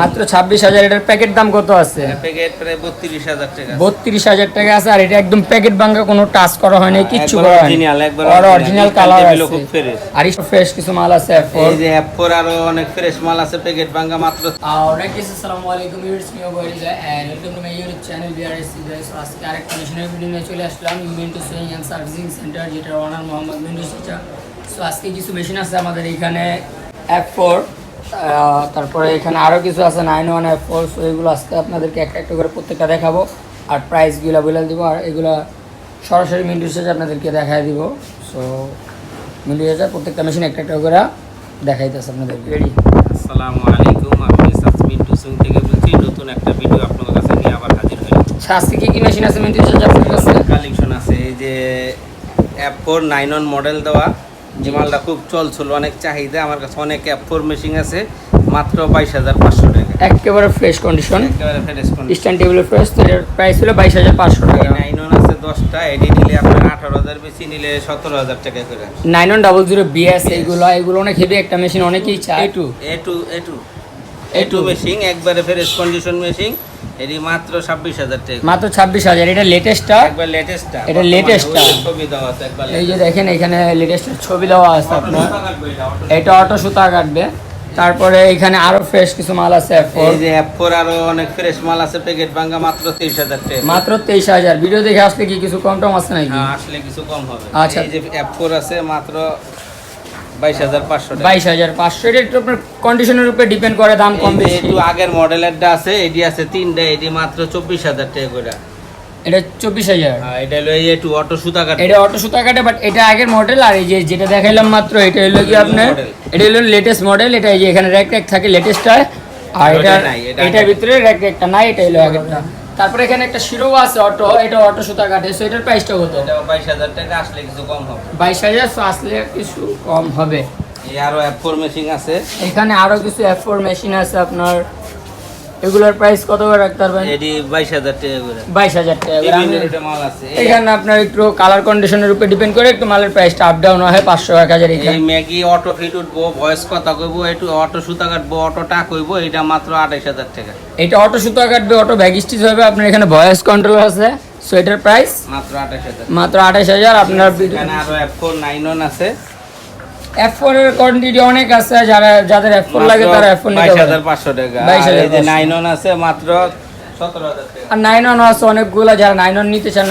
মাত্র ছাব্বিশ হাজার এটার প্যাকেট দাম কত আছে? বত্রিশ হাজার টাকা আছে। আর এটা একদম প্যাকেট ভাঙা কোনো টাচ করা হয়নি কিচ্ছু করা আর original, অরিজিনাল কালার আছে। আর ফ্রেশ কিছু মাল আছে এই যে অ্যাপোর আরও অনেক ফ্রেশ মাল আছে প্যাকেট ভাঙা মাত্র। আজকে আরেকটা মিশনের ভিডিও নিয়ে চলে আসলাম Mintu sewing and servicing centre যেটার ওনার মোহাম্মদ মিন্টু সো আজকে কিছু মেশিন আছে আমাদের এখানে অ্যাপ ফোর তারপরে এখানে আরও কিছু আছে nine one app four so এগুলো আজকে আপনাদেরকে একটা একটা করে প্রত্যেকটা দেখাবো। আর প্রাইসগুলো বলে দিব আর এগুলো সরাসরি মিন্টু চাচা আপনাদেরকে দেখাই দিব। সো মিন্টু চাচা প্রত্যেকটা মেশিন একটা একটা করে দেখাইতেছে আপনাদের রেডি আসসালামু আলাইকুম আমি সাসমিন টুসুং থেকে বলছি নতুন একটা ভিডিও আপনাদের কাছে নিয়ে আবার হাজির হলাম আচ্ছা আজকে কি কি মেশিন আছে মিন্টু চাচা আপনার কাছে? কালেকশন আছে এই যে অ্যাপোর নাইন ওয়ান মডেল দেওয়া যে মালটা খুব চলছিল অনেক চাহিদা আমার কাছে অনেক অ্যাপ ফোর মেশিন আছে মাত্র বাইশ হাজার পাঁচশো টাকা। একেবারে ফ্রেশ কন্ডিশন একেবারে ফ্রেশ স্ট্যান্ড টেবিলের ফ্রেশ তো এর প্রাইস হলো বাইশ হাজার পাঁচশো টাকা। নাইন আছে দশটা এডি নিলে আপনার আঠারো হাজার বেশি নিলে সতেরো হাজার টাকা করে। Nine one double zero BS এইগুলো এগুলো অনেক হেভি একটা মেশিন অনেকেই চাই A two A two A two machine একবারে ফ্রেশ কন্ডিশন মেশিন এটি মাত্র ছাব্বিশ হাজার টাকা। মাত্র ছাব্বিশ হাজার এটা লেটেস্টটা একবার লেটেস্টটা এটা latest টা। ছবি দেওয়া আছে একবার এই যে দেখেন এখানে লেটেস্টের ছবি দেওয়া আছে আপনার। এটা অটো সুতা। কাটবে। তারপরে এখানে আরও ফ্রেশ কিছু মাল আছে F4 এই যে অ্যাপোর আরও অনেক ফ্রেশ মাল আছে প্যাকেট ভাঙা মাত্র তেইশ হাজার টাকা। মাত্র তেইশ হাজার। ভিডিও দেখে আসলে কি কিছু কম টম আছে নাকি? হ্যাঁ, আসলে কিছু কম হবে। আচ্ছা। এই যে অ্যাপোর আছে মাত্র বাইশ হাজার পাঁচশো টাকা। বাইশ হাজার পাঁচশো। এটা একটু আপনার কন্ডিশনের উপরে ডিপেন্ড করে দাম কম বেশি। একটু আগের মডেলেরটা আছে তিনটা এটি মাত্র চব্বিশ হাজার টাকা করে। এটা চব্বিশ হাজার। আর এটা হলো এই একটু অটো সুতা কাটে। এটা অটো সুতা কাটে বাট এটা আগের মডেল আর এই যে যেটা দেখাইলাম মাত্র এটা হলো কি আপনার? এটা হলো লেটেস্ট মডেল এটা এই যে এখানে র্যাক র্যাক থাকে লেটেস্ট আর এটা এটার ভিতরে র্যাক র্যাকটা নাই এটা হলো আগেরটা। তারপরে এখানে একটা শিরো আছে অটো এটা অটো সুতা কাটে সো এটার প্রাইসটা কত? এটা বাইশ হাজার টাকা আসলে কিছু কম হবে। বাইশ হাজার সো আসলে কিছু কম হবে। এই আরও অ্যাপোর মেশিন আছে। এখানে আরও কিছু অ্যাপ ফোর মেশিন আছে আপনার এগুলোর প্রাইস কত করে রাখতে পারবেন? এটি বাইশ হাজার টাকা করে। বাইশ হাজার টাকা করে। মাল আছে। এখানে আপনার একটু কালার কন্ডিশনের উপরে ডিপেন্ড করে একটু মালের প্রাইসটা আপ ডাউন হয় পাঁচশো এক হাজার এই ম্যাগি অটো ফিট উঠবো ভয়েস কথা কইবো একটু অটো সুতা কাটবো অটো টাক কইবো এটা মাত্র আঠাইশ হাজার টাকা। এটা অটো সুতা কাটবে অটো ব্যাগ স্টিচ হবে আপনার এখানে ভয়েস কন্ট্রোল আছে সোয়েটার প্রাইস মাত্র আঠাইশ হাজার। মাত্র আঠাশ হাজার আপনার এখানে আরও এফ ফোর নাইন ওয়ান আছে। এফ এর কোয়ান্টিটি অনেক আছে যারা যাদের এফ লাগে তারা এফ নিতে পারে। টাকা। আর এই যে নাইন ওয়ান আছে মাত্র সতেরো হাজার টাকা। আর নাইন ওয়ান আছে অনেকগুলো যারা নাইন ওয়ান নিতে চান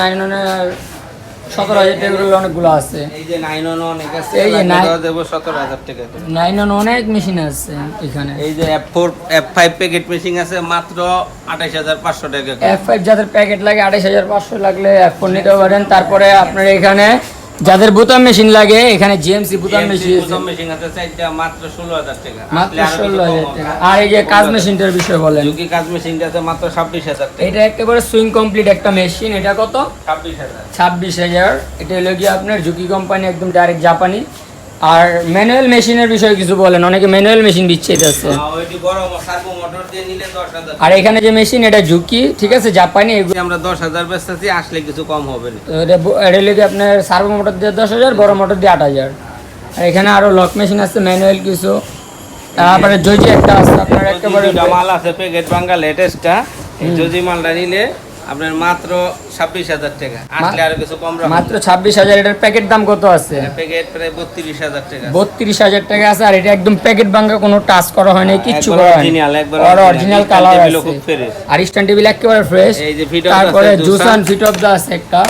সতেরো হাজার টাকা অনেকগুলো আছে। এই যে নাইন ওয়ান অনেক আছে এই যে দেবো সতেরো হাজার টাকা করে। নাইন ওয়ান অনেক মেশিন আছে এখানে। এই যে F four F five packet machine আছে মাত্র আঠাইশ হাজার পাঁচশো টাকা করে। এফ ফাইভ যাদের প্যাকেট লাগে আঠাশ হাজার পাঁচশো লাগলে এফ ফোর নিতে পারেন। তারপরে আপনার এখানে যাদের বোতাম মেশিন লাগে এখানে জিএমসি বোতাম মেশিন প্রথম মেশিন আছে চারটা মাত্র ষোলো হাজার টাকা। মাত্র আসলে আরও কিছু ষোলো কম হাজার হবে। টাকা। আর এই যে কাজ মেশিনটার বিষয় বলেন। ঝুঁকি কাজ মেশিনটা আছে মাত্র ছাব্বিশ হাজার টাকা। এটা একেবারে সুইং কমপ্লিট একটা মেশিন। এটা কত? ছাব্বিশ হাজার। ছাব্বিশ হাজার। এটা হলো কি আপনার ঝুঁকি কোম্পানি একদম ডাইরেক্ট জাপানি। আর ম্যানুয়াল মেশিনের বিষয়ে কিছু বলেন? অনেকে ম্যানুয়াল মেশিন দশ হাজার আর এখানে যে মেশিন এটা ঝুঁকি ঠিক আছে? জাপানি এগুলো আমরা দশ হাজার বেচতেছি আসলে কিছু কম হবে না। এটা এটা হলো আপনার সার্ভো মোটর দিয়ে দশ হাজার বড় মোটর দিয়ে আট হাজার। আর এখানে আরও লক মেশিন আছে ম্যানুয়াল কিছু। তারপরে জজি একটা আছে আপনার একেবারে মাল আছে প্যাকেট বাঙ্গা লেটেস্টটা যদি মালটা নিলে আপনার মাত্র ছাব্বিশ হাজার টাকা। আসলে আরও কিছু কম মাত্র ছাব্বিশ হাজার এটার প্যাকেট দাম কত আছে? প্যাকেট প্রায় বত্রিশ হাজার টাকা বত্রিশ হাজার টাকা আছে আর এটা একদম প্যাকেট ভাঙা কোনো টাচ করা হয়নি কিচ্ছু করা আর অরিজিনাল কালার আছে। আর স্ট্যান্ড টেবিল একেবারে ফ্রেশ এই যে ফিট তারপরে জুসান ফিট অফ দা আছে। একটা।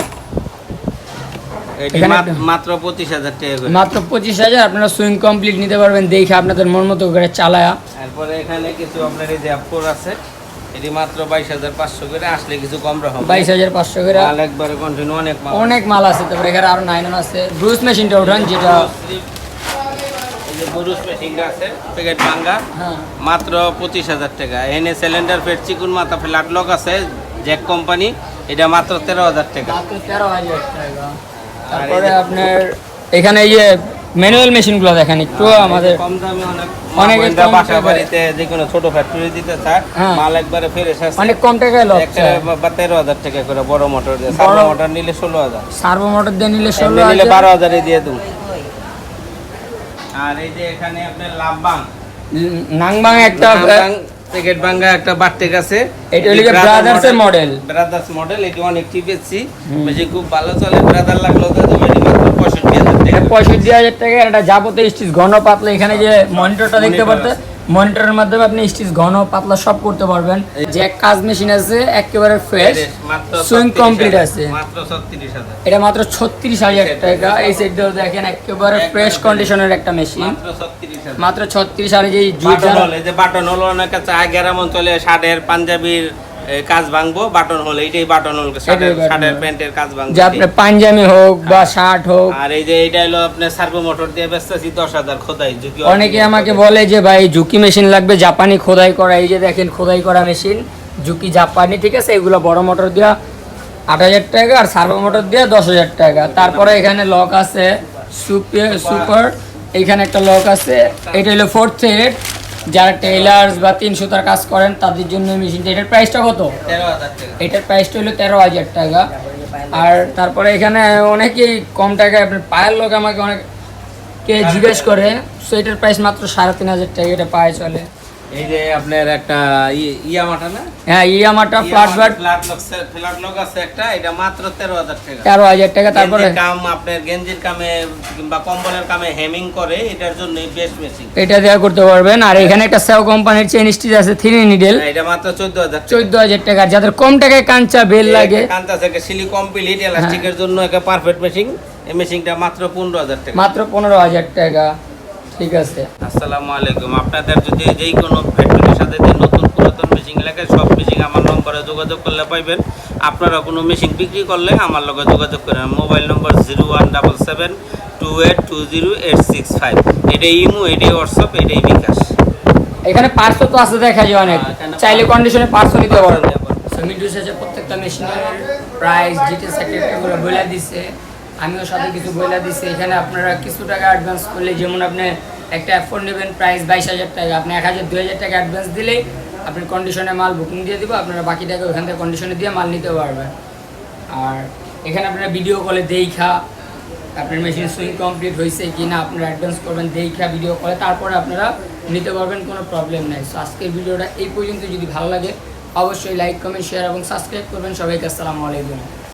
মাত্র পঁচিশ হাজার টাকা করে। মাত্র পঁচিশ হাজার আপনারা সুইং কমপ্লিট নিতে পারবেন। দেখে আপনাদের মন মতো করে চালায়া। তারপরে এখানে কিছু আপনার এই যে আছে। এটি মাত্র বাইশ হাজার পাঁচশো করে আসলে কিছু কম রাখা বাইশ হাজার পাঁচশো করে। মাল একবারে কন্টিনিউ অনেক মাল অনেক মাল আছে তারপরে এখানে আরও নাইন আছে। ব্রুস মেশিনটা উঠান যেটা এই মেশিনটা আছে প্যাকেট ভাঙ্গা। হ্যাঁ। মাত্র পঁচিশ হাজার টাকা। এনে সিলিন্ডার ফেট চিকুন মাথা ফ্ল্যাট লক আছে জ্যাক কোম্পানি এটা মাত্র তেরো হাজার টাকা। তেরো হাজার টাকা। তারপরে আপনার এখানে এই যে ম্যানুয়াল মেশিনগুলো দেখেন একটু আমাদের কম দামে অনেক অনেক অনেক বাসা বাড়িতে যে কোনো ছোট ফ্যাক্টরি দিতে চায় হ্যাঁ। মাল একবারে আছে অনেক কম টাকায় লক একটা বা তেরো হাজার টাকা করে বড় মোটর দিয়ে সার্ভো মোটর নিলে ষোলো হাজার। সার্ভো মোটর দিয়ে নিলে ষোলো নিলে বারো হাজারে দিয়ে দেবো। আর এই যে এখানে আপনার লাভবান। নাংবাং একটা প্যাকেট ভাঙ্গা একটা বাটটেক আছে। এটা হলো Brothers এর model। ব্রাদার্স মডেল এটি অনেক টিপেছি মেশিন খুব ভালো চলে। ব্রাদার লাগল তো মাত্র এটা পঁয়ষট্টি হাজার টাকা একটা যাবতীয় স্টিচ ঘন পাতলা। এখানে যে মনিটরটা দেখতে পারতে মনিটরের মাধ্যমে আপনি স্টিচ ঘন পাতলা সব করতে পারবেন। যে কাজ মেশিন আছে একেবারে ফ্রেশ সুইং কমপ্লিট আছে। এটা মাত্র ছত্রিশ হাজার টাকা। এই সেটটাও দেখেন একেবারে ফ্রেশ কন্ডিশনের একটা মেশিন মাত্র ছত্রিশ হাজার। যে বাটন হল অনেক কাছে গ্রাম অঞ্চলে শার্টের পাঞ্জাবির কাজ ভাঙবো বাটন হল এইটাই বাটন হল শার্টের। প্যান্টের কাজ ভাঙবো যে আপনার পাঞ্জাবি হোক বা শার্ট হোক। আর এই যে এটা হলো আপনার সার্ভো মোটর দিয়ে ব্যস্ত আছি দশ হাজার খোদাই যদি অনেকে আমাকে বলে যে ভাই ঝুঁকি মেশিন লাগবে জাপানি খোদাই করা এই যে দেখেন খোদাই করা মেশিন ঝুঁকি জাপানি ঠিক আছে? এগুলো বড় মোটর দেওয়া আট হাজার টাকা আর সার্ভো মোটর দেওয়া দশ হাজার টাকা। তারপরে এখানে লক আছে সুপার সুপার এখানে একটা লক আছে এটা হলো ফোর্থ থ্রেড যারা টেইলার্স বা তিন সুতার কাজ করেন তাদের জন্য মেশিনটা এটার প্রাইসটা কত? এটার প্রাইসটা হলো তেরো হাজার টাকা। আর তারপরে এখানে অনেকেই কম টাকায় আপনার পায়ের লোক আমাকে অনেক কে জিজ্ঞেস করে সো এটার প্রাইস মাত্র সাড়ে তিন হাজার টাকা এটা পায়ে চলে? এই যে আপনার একটা ইয়ামাটা না? হ্যাঁ Yamata flat flat flat lock আছে একটা এটা মাত্র তেরো হাজার টাকা। তেরো হাজার টাকা তারপরে? কাম আপনার গেঞ্জির কামে কিংবা কম্বলের কামে হেমিং করে এটার জন্য বেস্ট মেশিন এটা দেওয়া করতে পারবেন। আর এখানে একটা সেও কোম্পানির চেন স্টিচ আছে থ্রি নিডেল এটা মাত্র চোদ্দ হাজার চোদ্দ হাজার টাকা। যাদের কম টাকায় কাঞ্চা বেল লাগে। কান্তা থেকে সিলি কমপ্লিট এলাস্টিকের জন্য একটা পারফেক্ট মেশিন এই মেশিনটা মাত্র পনেরো হাজার টাকা। মাত্র পনেরো হাজার টাকা। ঠিক আছে। আসসালামু আলাইকুম। আপনাদের যদি যেই কোনো ফ্যাক্টরির সাথে যে নতুন পুরাতন মেশিন লাগে সব মেশিন আমার নম্বরে যোগাযোগ করলে পাইবেন। আপনারা কোনো মেশিন বিক্রি করলে আমার লগে যোগাযোগ করেন। Mobile number zero one double seven two eight two zero eight six five এটাই ইমো এটাই হোয়াটসঅ্যাপ এটাই বিকাশ। এখানে পার্সও তো আছে দেখা যায় অনেক। হ্যাঁ, চাইলে কন্ডিশনে পার্সও নিতে পারবেন। আছে প্রত্যেকটা মেশিনের প্রাইস ডিটেলস এগুলো বলে দিচ্ছে আমিও সাথে কিছু বলে দিচ্ছি এখানে আপনারা কিছু টাকা অ্যাডভান্স করলে, যেমন আপনি একটা অ্যাফোন নেবেন প্রাইস বাইশ হাজার টাকা, আপনি এক হাজার, দুই হাজার টাকা অ্যাডভান্স দিলেই আপনি কন্ডিশনে মাল বুকিং দিয়ে দিব, আপনারা বাকি টাকা ওখান থেকে কন্ডিশনে দিয়ে মাল নিতে পারবেন। আর এখানে আপনারা ভিডিও কলে দেখা, আপনার মেশিন সুইং কমপ্লিট হয়েছে কি না আপনারা অ্যাডভান্স করবেন, দেখা ভিডিও কলে তারপরে আপনারা নিতে পারবেন, কোনো প্রবলেম নাই। সো আজকের ভিডিওটা এই পর্যন্ত যদি ভালো লাগে, অবশ্যই লাইক কমেন্ট শেয়ার এবং সাবস্ক্রাইব করবেন। সবাইকে আসসালামু আলাইকুম।